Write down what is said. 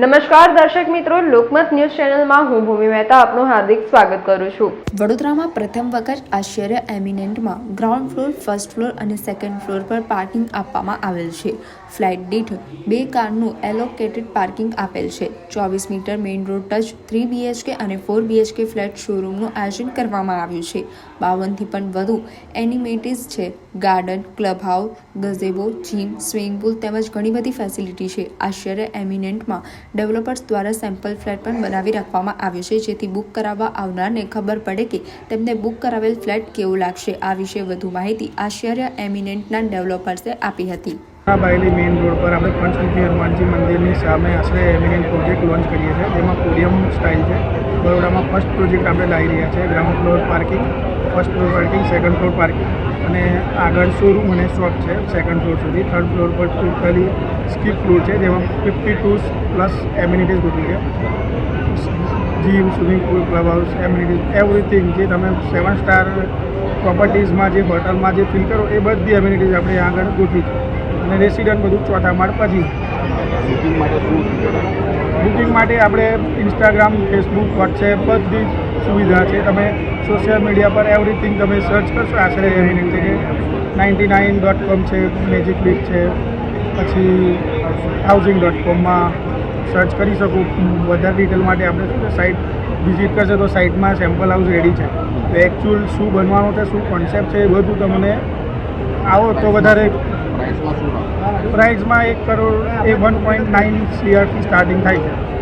નમસ્કાર દર્શક મિત્રો, લોકમત ન્યૂઝ ચેનલમાં હું ભૂમિ મહેતા આપનું હાર્દિક સ્વાગત કરું છું. વડોદરામાં પ્રથમ વખત આશ્ચર્ય એમિનેન્ટમાં ગ્રાઉન્ડ ફ્લોર ફર્સ્ટ ફ્લોર અને સેકન્ડ ફ્લોર પર પાર્કિંગ આપવામાં આવેલ છે. ફ્લેટ દીઠ બે કારનું એલોકેટેડ પાર્કિંગ આપેલ છે. ચોવીસ meter main road touch three BHK અને ફોર બીએચકે ફ્લેટ શોરૂમનું આયોજન કરવામાં આવ્યું છે. બાવનથી પણ વધુ એનિમેટીઝ છે. Garden club house gazebo gym swimming pool તેમજ ઘણી બધી ફેસિલિટી છે. આશ્ચર્ય એમિનેન્ટમાં ડેવલપર્સ દ્વારા સેમ્પલ ફ્લેટ પણ બનાવી રાખવામાં આવ્યો છે, જેથી બુક કરાવવા આવનારને ખબર પડે કે તેમને બુક કરાવેલ ફ્લેટ કેવું લાગશે. આ વિશે વધુ માહિતી આશ્ચર્ય એમિનેન્ટના ડેવલપર્સે આપી હતી. બાયલી મેઇન રોડ પર આપણે પંચમુખી હનુમાનજી મંદિરની સામે આશરે એમિનેન્ટ પ્રોજેક્ટ લોન્ચ કરીએ છીએ, જેમાં પોડિયમ સ્ટાઇલ છે. બરોડામાં ફર્સ્ટ પ્રોજેક્ટ આપણે લાવી રહ્યા છે ground floor parking first floor parking second floor parking અને આગળ શોરૂમ અને શોપ છે સેકન્ડ ફ્લોર સુધી. થર્ડ ફ્લોર પર ટોટલી સ્કીપ ફ્લોર છે, જેમાં ફિફ્ટી ટુ પ્લસ એમ્યુનિટીઝ ગોઠવી છે. Gym swimming pool club house amenities everything જે તમે સેવન સ્ટાર પ્રોપર્ટીઝમાં જે હોટલમાં જે ફીલ કરો, એ બધી એમ્યુનિટીઝ આપણે આગળ ગોઠવી છે. અને રેસિડન્ટ બધું ચોથા માળ પછી. માટે આપણે ઇન્સ્ટાગ્રામ ફેસબુક વોટ્સએપ બધી સુવિધા છે. તમે સોશિયલ મીડિયા પર એવરીથિંગ તમે સર્ચ કરશો, આશરે એમિનેટ કે નાઇન્ટી નાઇન ડોટ કોમ છે મેજિક બીટ છે. પછી હાઉસિંગ ડોટ કોમમાં સર્ચ કરી શકો. વધારે ડિટેલ માટે આપણે શું સાઇટ વિઝિટ કરશે તો સાઇટમાં સેમ્પલ હાઉસ રેડી છે. તો એકચ્યુઅલ શું બનવાનું છે, શું કોન્સેપ્ટ છે એ બધું તમને આવો તો વધારે પ્રાઇઝમાં એક કરોડ, એ વન પોઈન્ટ નાઇન સીઆરથી સ્ટાર્ટિંગ થાય છે.